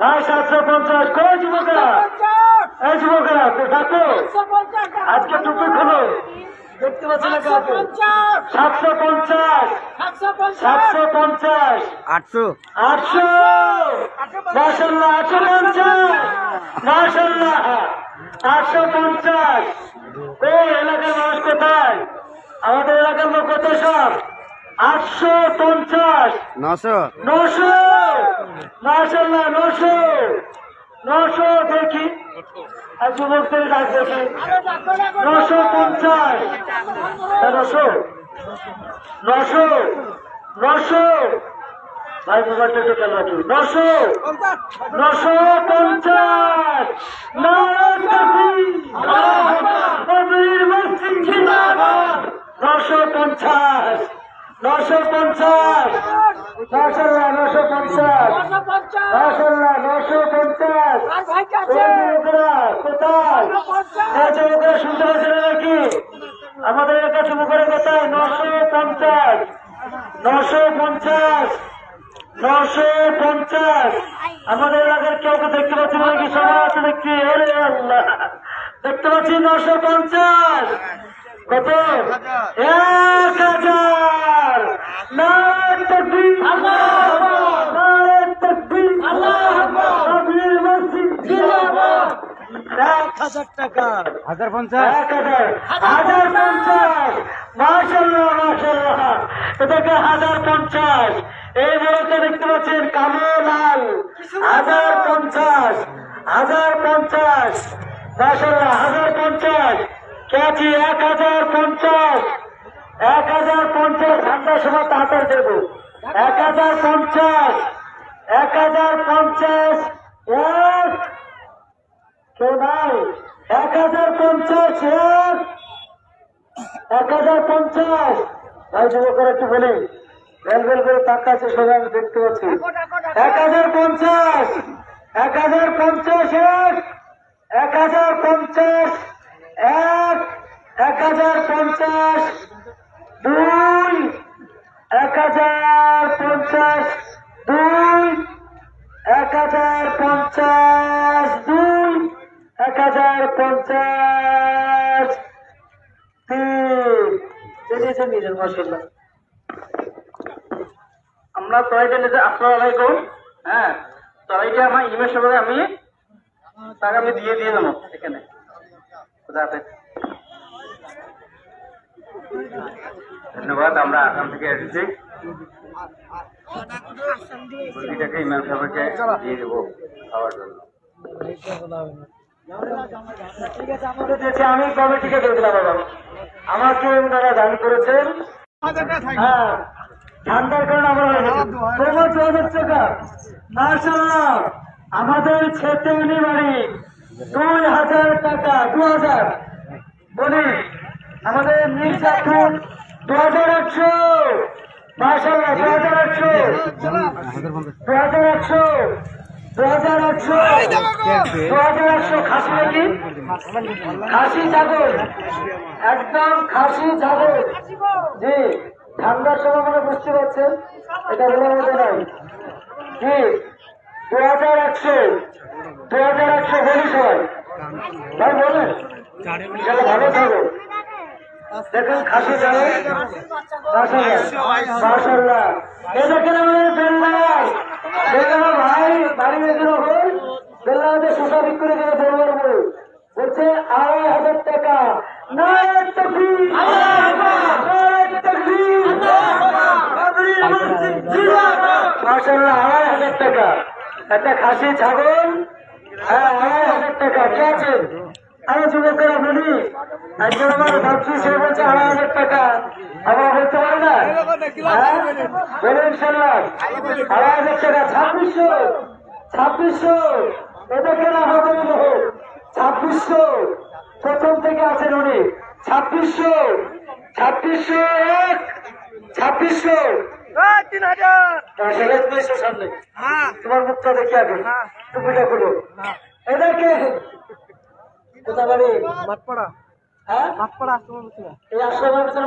ভাই সাতশো পঞ্চাশ কই যুবকরা? এই যুবকরা থাকো। আজকে টুপি খোলো। দেখতে পাচ্ছি না সাতশো পঞ্চাশ। সাতশো পঞ্চাশ। আটশো। আটশো। মাসাল্লাহ আটশো পঞ্চাশ। মাসাল্লাহ আটশো পঞ্চাশ। ও এলাকার মানুষ কোথায়? আমাদের এলাকার লোক কত সব? আটশো পঞ্চাশ। নশো। নশো। মাসাল্লাহ নশো। নশো দেখি। আর যুবকদের ডাক দেখি। নশো পঞ্চাশ। নশো। নশো। নশো। ভাই মোবাইলটা একটু চালু নশো। নশো পঞ্চাশ। নশো নশো পঞ্চাশ। মাসাল্লাহ নশো পঞ্চাশ। মাসাল্লাহ নশো পঞ্চাশ। কোথায়? হ্যাঁ চৌকরা শুনতে পাচ্ছিল নাকি? আমাদের কাছে মুখের কোথায়? নশো পঞ্চাশ। নশো পঞ্চাশ। নশো পঞ্চাশ। আমাদের এলাকার কেউ দেখতে পাচ্ছি নাকি? সবাই আছে দেখছি ওরে আল্লাহ। দেখতে পাচ্ছি নশো পঞ্চাশ। কত? এক হাজার নারায়ণ তকবীর নারায়ণ তকবীর নবীর মসজিদ জিন্দাবাদ এক হাজার টাকা হাজার পঞ্চাশ হাজার পঞ্চাশ মাসাল্লাহ মাসাল্লাহ এটাকে হাজার পঞ্চাশ এই বড়তে দেখতে পাচ্ছেন কালো লাল হাজার পঞ্চাশ হাজার পঞ্চাশ মাসাল্লাহ হাজার পঞ্চাশ কেছি এক হাজার পঞ্চাশ এক হাজার পঞ্চাশ ঠান্ডার সময় তাড়াতাড়ি দেবো এক হাজার পঞ্চাশ এক হাজার পঞ্চাশ এক কেউ নাই এক হাজার পঞ্চাশ এক হাজার পঞ্চাশ। ভাই যুবকরা একটু বলি। বেল বেল করে তাকাচ্ছে সবাই আমি দেখতে পাচ্ছি। এক হাজার পঞ্চাশ এক হাজার পঞ্চাশ এক এক হাজার পঞ্চাশ এক এক হাজার পঞ্চাশ দুই এক হাজার পঞ্চাশ। আমরা তরাইটা নিতে আসসালামু আলাইকুম। হ্যাঁ তরাইটা আমার সবাই আমি তাকে আমি দিয়ে দিয়ে দেবো এখানে। ধন্যবাদ, আমরা আসাম থেকে এসেছি। মুরগিটাকে সাহেবকে দিয়ে দেবো খাওয়ার জন্য। আমি কমিটিকে দিয়ে দিলাম বাবা আমাকে ওনারা দান করেছেন। হ্যাঁ ঠান্ডার কারণে আমরা তোমার টাকা মার্শাল্লাহ আমাদের বাড়ি দুই হাজার টাকা দু হাজার। বলি আমাদের মির্জাপুর দু হাজার একশো। মার্শাল্লাহ দু হাজার একশো। দু হাজার একশো। দু হাজার একশো দু খাসি নাকি খাসি ছাগল, একদম খাসি ছাগল। জি ঠান্ডার সময় মানে বুঝতে পারছেন? এটা বলার মতো নাই জি, দু হাজার একশো দু হাজার একশো বলি বলেন সেটা ভালো ছাগল দেখুন খাসি ছাগল মাসাল্লাহ এই দেখেন আমাদের বেল্লার ভাই, বাড়ি বেঁচে হল শোষা বিক্রি করে বলছে, আড়াই হাজার টাকা। তকবীর মাসাল্লাহ আড়াই হাজার টাকা। একটা খাসি ছাগল। হ্যাঁ আড়াই হাজার টাকা। কে আছেন আমি যুবকেরা বলি, একজন আমার ভাবছি, সে বলছে, আড়াই হাজার টাকা। আমার বলতে পারে না হ্যাঁ? বলে ইনশাল্লাহ আড়াই হাজার টাকা ছাব্বিশশো ছাব্বিশশো। এদেরকে না হবে ছাব্বিশশো প্রথম থেকে আছেন উনি। ছাব্বিশশো ছাব্বিশশো এক ছাব্বিশশো। ছাব্বিশশো সামনে। তোমার মুখটা দেখে আগে। টুপিটা খুলো। এদেরকে কোথা বাড়ি? মাঠপাড়া হ্যাঁ? মাঠপাড়া এই আশ্রমের ভিতরে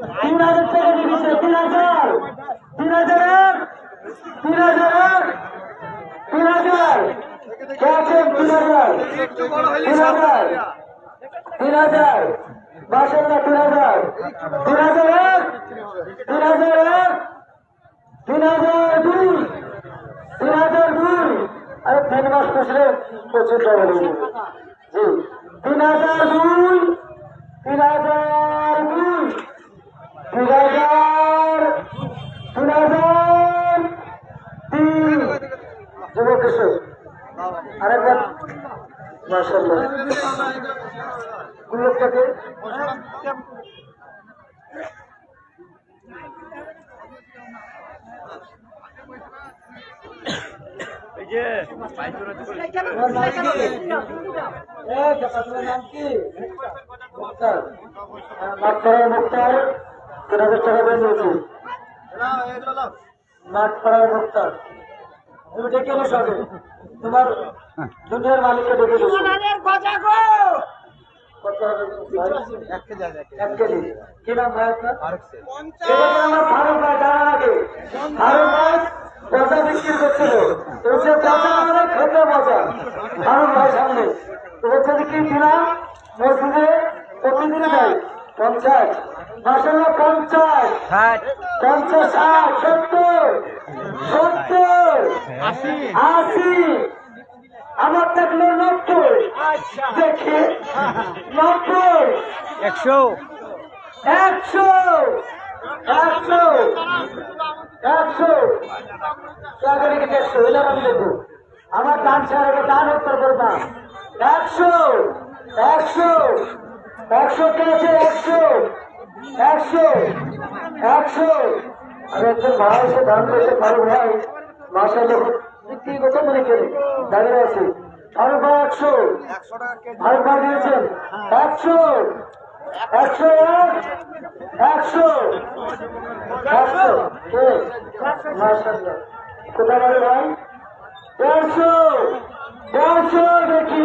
তিন হাজার টাকা দিয়েছে তিন হাজার তিন হাজার এক তিন হাজার এক তিন হাজার কে আছেন তিন হাজার তিন হাজার তিন হাজার মাসাল্লাহ তিন হাজার তিন হাজার এক তিন হাজার এক তিন হাজার দুই তিন হাজার দুই আরে তিন মাস পুষলে প্রচুর টাকা জি তিন হাজার দুই, তিন হাজার তিন হাজার তিন হাজার তিন। যুবক কিশোর আরেকবার। আপনার মুক্তার। হ্যাঁ, মুক্তার। তিন হাজার টাকা দিয়ে নিয়েছি মাঠপাড়ার মুক্তার তুমি ডেকে এলো সবে তোমার দুনিয়ার মালিককে ডেকে এলো কত হবে? এক কেজি কি নাম ভাই আপনার? আমার ফারুক ভাই? জানার আগে। ফারুক ভাই বিক্রি করছিল। মানে খেতে মজা ফারুক ভাই সামনে। বলছে যে কি দিলাম মসজিদে প্রতিদিনে দেয়। পঞ্চাশ। মাসাল্লাহ পঞ্চাশ। পঞ্চাশ ষাট সত্তর। সত্তর। আশি। আমার থাকল নব্বই। দেখি। নব্বই। একশো। একশো। একশো। একশো। একশো এলাম আমি দেখব আমার দান ছাড়া দান উত্তর করবা একশো। একশো। একশো কে আছে? একশো। একশো একশো। আর একজন ভাই এসে দান করেছে ফারুক ভাই মাসা লোক কি কথা মনে করে দাঁড়িয়ে আছে। ফারুক ভাই একশো। ফারুক ভাই দিয়েছেন। একশো। একশো এক। একশো। একশো। মাশাল্লাহ কোথায় ভাই? দেড়শো। দেড়শো দেখি।